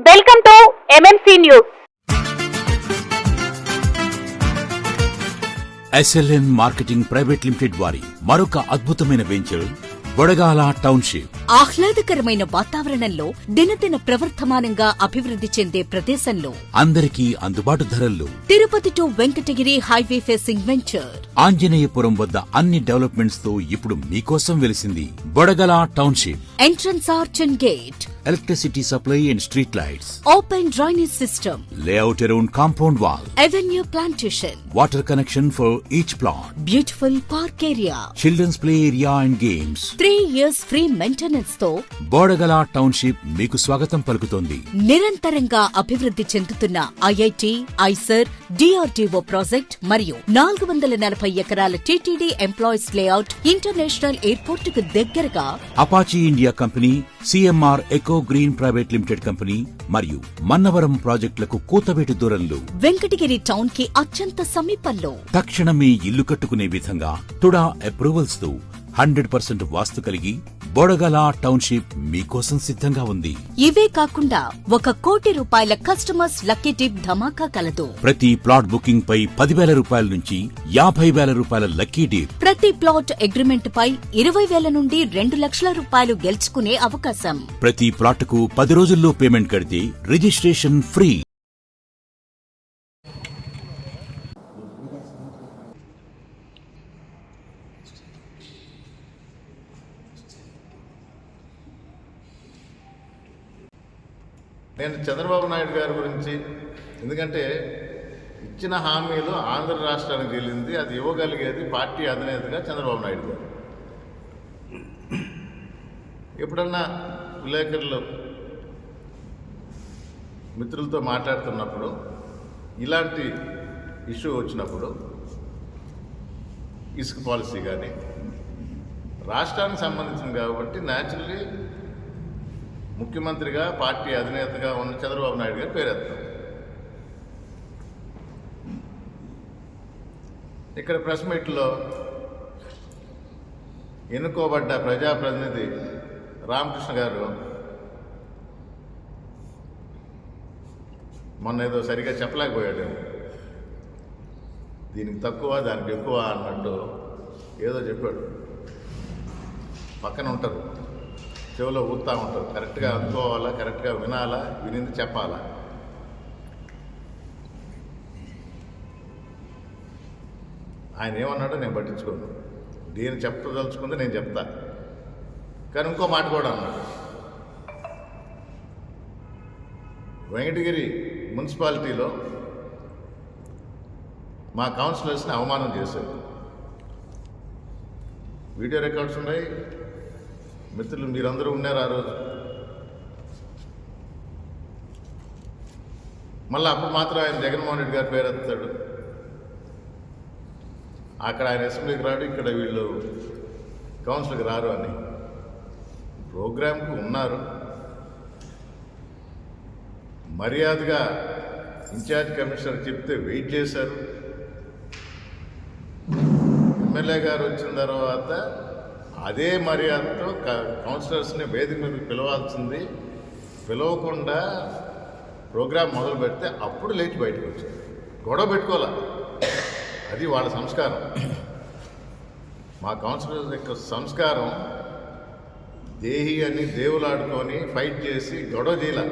Welcome to MMC news SLN marketing private limited వారి మరొక అద్భుతమైన వెంచర్ బొడగాల టౌన్షిప్ ఆహ్లాదకరమైన వాతావరణంలో దినదిన ప్రవర్ధమానంగా అభివృద్ధి చెందే ప్రదేశంలో అందరికీ అందుబాటు ధరల్లో Tirupati to Venkatagiri highway facing venture. Anjaneyapuram వద్ద అన్ని డెవలప్మెంట్స్తో ఇప్పుడు మీకోసం వెలిసింది Bodagala township. Entrance arch and gate. Electricity supply and street lights. Open drainage system. Layout around compound wall. Avenue plantation. Water connection for each plot. Beautiful park area. Children's play area and games. Three years free maintenance. తో Bodagala township మీకు స్వాగతం పలుకుతోంది. నిరంతరంగా అభివృద్ధి చెందుతున్న IIT IISER DRDO project మరియు నాలుగు వందల నలభై ఎకరాల టీటీడీ ఎంప్లాయీస్ లేఅవుట్ ఇంటర్నేషనల్ ఎయిర్పోర్ట్కు దగ్గరగా Apache India company CMR eco green private limited company మరియు మన్నవరం ప్రాజెక్టులకు కూతవేటు దూరంలో వెంకటగిరి టౌన్కి అత్యంత సమీపంలో తక్షణమే ఇల్లు కట్టుకునే విధంగా తుడా అప్రూవల్స్తో హండ్రెడ్ పర్సెంట్ వాస్తు కలిగి బొడగల టౌన్షిప్ మీకోసం సిద్ధంగా ఉంది. ఇవే కాకుండా ఒక కోటి రూపాయల కస్టమర్స్ లక్కీ టిప్ ధమాకా కలదు ప్రతి ప్లాట్ బుకింగ్ పై పదివేల రూపాయల నుంచి యాభై వేల రూపాయల లక్కీ డీప్ ప్రతి ప్లాట్ అగ్రిమెంట్ పై ఇరవై వేల నుండి రెండు లక్షల రూపాయలు గెలుచుకునే అవకాశం. ప్రతి ప్లాట్కు పది రోజుల్లో పేమెంట్ కడితే రిజిస్ట్రేషన్ ఫ్రీ. నేను చంద్రబాబు నాయుడు గారి గురించి ఎందుకంటే ఇచ్చిన హామీలు ఆంధ్ర రాష్ట్రానికి వెళ్ళింది అది ఇవ్వగలిగేది పార్టీ అధినేతగా చంద్రబాబు నాయుడు గారు. ఎప్పుడన్నా విలేకరులు మిత్రులతో మాట్లాడుతున్నప్పుడు ఇలాంటి ఇష్యూ వచ్చినప్పుడు ఇసుక పాలసీ కానీ రాష్ట్రానికి సంబంధించింది కాబట్టి న్యాచురలీ ముఖ్యమంత్రిగా పార్టీ అధినేతగా ఉన్న చంద్రబాబు నాయుడు గారు పేరెత్తాం ఇక్కడ ప్రెస్ మీట్లో ఎన్నుకోబడ్డ ప్రజాప్రతినిధి రామకృష్ణ గారు మొన్న ఏదో సరిగా చెప్పలేకపోయాడు. దీనికి తక్కువ దానికి ఎక్కువ అన్నట్టు ఏదో చెప్పాడు. పక్కన ఉంటారు. చెవిలో ఊరుతూ ఉంటారు. కరెక్ట్గా అనుకోవాలా కరెక్ట్గా వినాలా వినింది చెప్పాలా? ఆయన ఏమన్నాడో నేను పట్టించుకోను. నేను చెప్పదలుచుకుంది నేను చెప్తా. కానీ ఇంకో మాట కూడా అన్నాడు. వెంకటగిరి మున్సిపాలిటీలో మా కౌన్సిలర్స్ని అవమానం చేశారు. వీడియో రికార్డ్స్ ఉన్నాయి. మిత్రులు మీరందరూ ఉన్నారు ఆ రోజు. మళ్ళీ అప్పుడు మాత్రం ఆయన జగన్మోహన్ రెడ్డి గారి పేరు ఎత్తాడు. అక్కడ ఆయన అసెంబ్లీకి రాడు ఇక్కడ వీళ్ళు కౌన్సిల్కి రారు అని. ప్రోగ్రాంకు ఉన్నారు. మర్యాదగా ఇన్ఛార్జ్ కమిషనర్ చెప్తే వెయిట్ చేశారు. ఎమ్మెల్యే గారు వచ్చిన తర్వాత అదే మర్యాదతో క- కౌన్సిలర్స్ని వేదిక మీదకి పిలవాల్సింది. పిలవకుండా ప్రోగ్రాం మొదలు పెడితే అప్పుడు లేచి బయటకు వచ్చింది గొడవ పెట్టుకోవాలి? అది వాళ్ళ సంస్కారం. మా కౌన్సిలర్స్ యొక్క సంస్కారం దేహి అని దేవులాడుకొని ఫైట్ చేసి గొడవ చేయాల.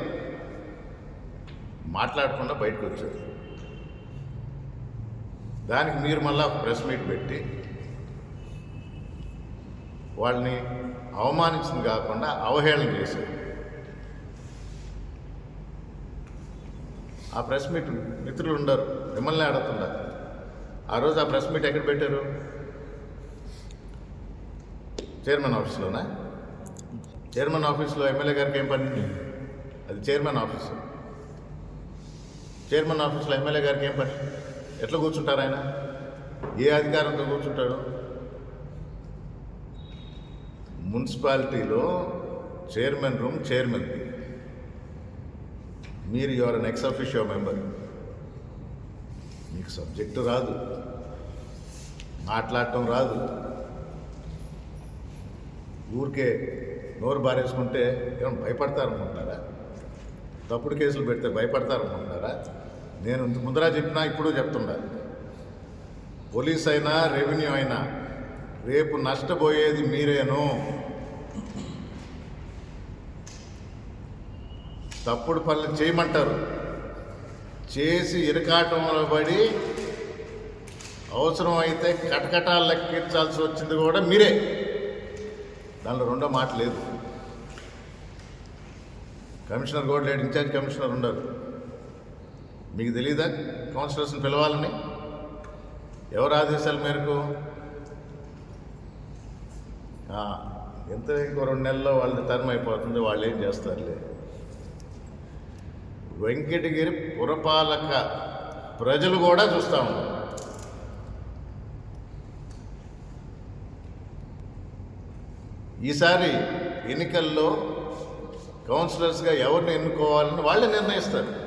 మాట్లాడకుండా బయటకు వచ్చారు. దానికి మీరు మళ్ళా ప్రెస్ మీట్ పెట్టి వాళ్ళని అవమానించింది కాకుండా అవహేళన చేశారు. ఆ ప్రెస్ మీట్ మిత్రులు ఉండరు మిమ్మల్ని అడుగుతున్నారు ఆ రోజు ఆ ప్రెస్ మీట్ ఎక్కడ పెట్టారు? చైర్మన్ ఆఫీస్లోనా? చైర్మన్ ఆఫీస్లో ఎమ్మెల్యే గారికి ఏం పని? అది చైర్మన్ ఆఫీసు. చైర్మన్ ఆఫీస్లో ఎమ్మెల్యే గారికి ఏం పని? ఎట్లా కూర్చుంటారు ఆయన? ఏ అధికారంతో కూర్చుంటాడు? మున్సిపాలిటీలో చైర్మన్ రూమ్ చైర్మన్ మీరు యువర్ ఎక్స్ అఫిషియో మెంబర్ మీకు సబ్జెక్టు రాదు. మాట్లాడటం రాదు. ఊరికే నోరు బారేసుకుంటే ఏమైనా భయపడతారనుకుంటారా? తప్పుడు కేసులు పెడితే భయపడతారనుకుంటారా? నేను ఇంత ముందరా చెప్పినా ఇప్పుడు చెప్తున్నా. పోలీస్ అయినా రెవెన్యూ అయినా రేపు నష్టపోయేది మీరేను. తప్పుడు పనులు చేయమంటారు. చేసి ఇరకాటంలో పడి అవసరం అయితే కటకటాలు లెక్కించాల్సి వచ్చింది కూడా మీరే. దానిలో రెండో మాట లేదు. కమిషనర్ కూడా లేడు ఇన్ఛార్జ్ కమిషనర్ ఉండరు. మీకు తెలియదా కౌన్సిలర్స్ని పిలవాలని? ఎవరు ఆదేశాల మేరకు? ఎంత ఇంకో రెండు నెలల్లో వాళ్ళ టర్మ్ అయిపోతుంది వాళ్ళు ఏం చేస్తారులే. వెంకటగిరి పురపాలక ప్రజలు కూడా చూస్తూ ఉన్నారు. ఈసారి ఎన్నికల్లో కౌన్సిలర్స్గా ఎవరిని ఎన్నుకోవాలని వాళ్ళే నిర్ణయిస్తారు.